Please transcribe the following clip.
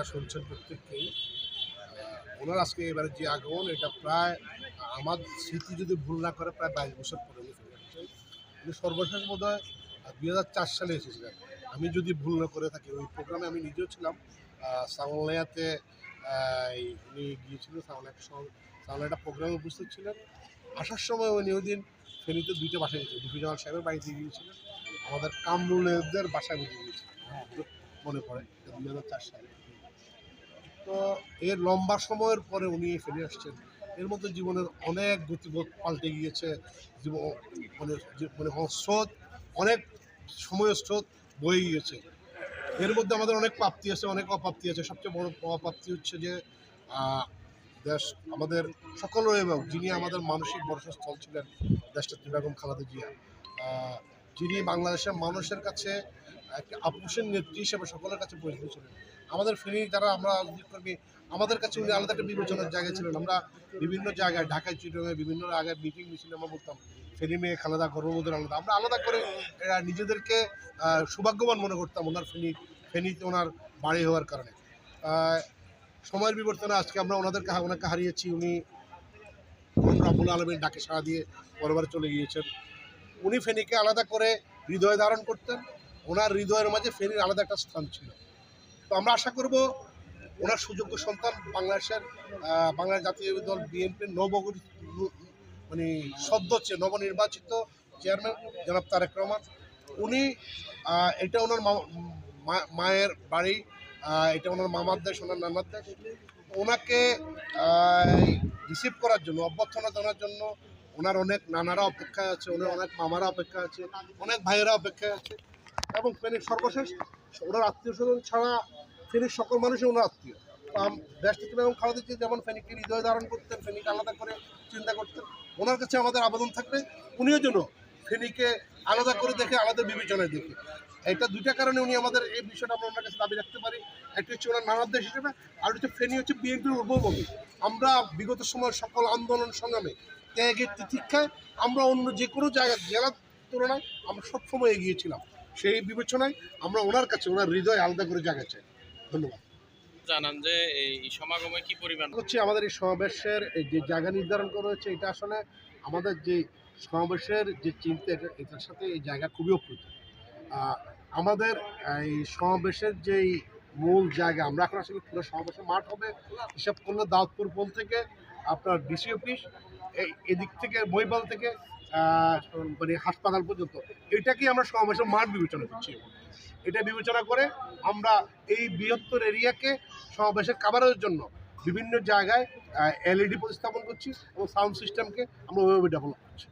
আপনারা শুনছেন প্রত্যেককেই। ওনার আজকে এবারে যে আগমন এটা প্রায় আমার স্মৃতি যদি ভুল না করে প্রায় বাইশ বছর পরে উনি ফিরে আসছেন। উনি সর্বশেষ বোধ হয় দুই হাজার চার সালে এসেছিলেন। আমি যদি ভুল না করে থাকি ওই প্রোগ্রামে আমি নিজেও ছিলাম। সাংলায়াতে উনি গিয়েছিলেন সাংলায়াতে সাংলায়াটা প্রোগ্রামে উপস্থিত ছিলেন। আসার সময় উনি ওই দিন ফেনীতে দুইটা বাসায় গেছিলেন ডিপি জামাল সাহেবের বাড়িতে গিয়েছিলেন। আমাদের কামরুলেদের বাসায় বুঝে গিয়েছিলেন। হ্যাঁ, মনে পড়ে দুই হাজার চার সালে। তো এর লম্বা সময়ের পরে উনি ফিরে আসছেন। এর মধ্যে জীবনের অনেক গতিবোধ পাল্টে গিয়েছে। মানে মানে স্রোত, অনেক সময়ের স্রোত বয়ে গিয়েছে। এর মধ্যে আমাদের অনেক প্রাপ্তি আছে, অনেক অপ্রাপ্তি আছে। সবচেয়ে বড় অপ্রাপ্তি হচ্ছে যে দেশ, আমাদের সকল এবং যিনি আমাদের মানসিক বর্ষস্থল ছিলেন, দেশটা বেগম খালেদা জিয়া। যিনি বাংলাদেশের মানুষের কাছে একটা আপুসের নেত্রী হিসেবে সকলের কাছে পরিচিত ছিলেন আমাদের ফেনী যারা আমরা রাজনীতি কর্মী আমাদের কাছে উনি আলাদা একটা বিবেচনার জায়গায় ছিলেন। আমরা বিভিন্ন জায়গায়, ঢাকায় চিটংয়ে বিভিন্ন জায়গায় মিটিং মিছিল আমরা বলতাম, ফেনী মেয়ে খালেদা গর্ভবোধের আলাদা। আমরা আলাদা করে এরা নিজেদেরকে সৌভাগ্যবান মনে করতাম ওনার ফেনী, ফেনীতে ওনার বাড়ি হওয়ার কারণে। সময়ের বিবর্তনে আজকে আমরা ওনাদেরকে ওনাকে হারিয়েছি। উনি রাবুল আলমের ডাকে সাড়া দিয়ে পরবার চলে গিয়েছেন। উনি ফেনীকে আলাদা করে হৃদয় ধারণ করতেন। ওনার হৃদয়ের মাঝে ফেরির আলাদা একটা স্থান ছিল। তো আমরা আশা করব ওনার সুযোগ্য সন্তান বাংলাদেশের বাংলাদেশ জাতীয় দল বিএনপির নব মানে সদ্য হচ্ছে নবনির্বাচিত চেয়ারম্যান জনাব তারেক রহমান, উনি এটা ওনার মায়ের বাড়ি এটা ওনার মামার দেশ, ওনার নানার দেশ। ওনাকে রিসিভ করার জন্য, অভ্যর্থনা জানার জন্য ওনার অনেক নানারা অপেক্ষায় আছে, ওনার অনেক মামারা অপেক্ষা আছে, অনেক ভাইয়েরা অপেক্ষায় আছে। এবং ফেনীর সর্বশেষ, ওনার আত্মীয় স্বজন ছাড়া ফেনীর সকল মানুষই ওনার আত্মীয়। তো আম- দেশ থেকে এবং খালেদা জিয়া যেমন ফেনীকে হৃদয় ধারণ করতেন, ফেনীকে আলাদা করে চিন্তা করতেন, ওনার কাছে আমাদের আবেদন থাকবে উনিও যেন ফেনীকে আলাদা করে দেখে, আলাদা বিবেচনায় দেখে। এটা দুইটা কারণে উনি আমাদের এই বিষয়টা আমরা ওনার কাছে দাবি রাখতে পারি। একটা হচ্ছে ওনার নানার দেশ হিসেবে, আর হচ্ছে ফেনী হচ্ছে বিএনপির উর্বভূমি আমরা বিগত সময় সকল আন্দোলন সংগ্রামে ত্যাগের তিতিক্ষায় আমরা অন্য যে কোনো জায়গায় জেলার তুলনায় আমরা সবসময় এগিয়েছিলাম সেই বিবেচনায় আমরা ওনার কাছে ওনার হৃদয় আলাদা করে জায়গা চাই। ধন্যবাদ। জানান যে এই সমাগমে কি পরিমাণ? হচ্ছে আমাদের এই সমাবেশের এই যে জায়গা নির্ধারণ করা হয়েছে এটা আসলে আমাদের যে সমাবেশের যে চিন্তা এটা- এটার সাথে এই জায়গা খুবই অপ্রীত। আমাদের এই সমাবেশের যেই মূল জায়গা আমরা এখন আসলে পুরো সমাবেশের মাঠ হবে হিসাব করলে দাউদপুর পোল থেকে আপনার ডিসি অফিস এই এদিক থেকে মহিপাল থেকে মানে হাসপাতাল পর্যন্ত, এটাকেই আমরা সমাবেশের মাঠ বিবেচনা করছি। এটা বিবেচনা করে আমরা এই বৃহত্তর এরিয়াকে সমাবেশের কাভারের জন্য বিভিন্ন জায়গায় এলইডি প্রতিস্থাপন করছি এবং সাউন্ড সিস্টেমকে আমরা ওইভাবে ডেভেলপ করছি।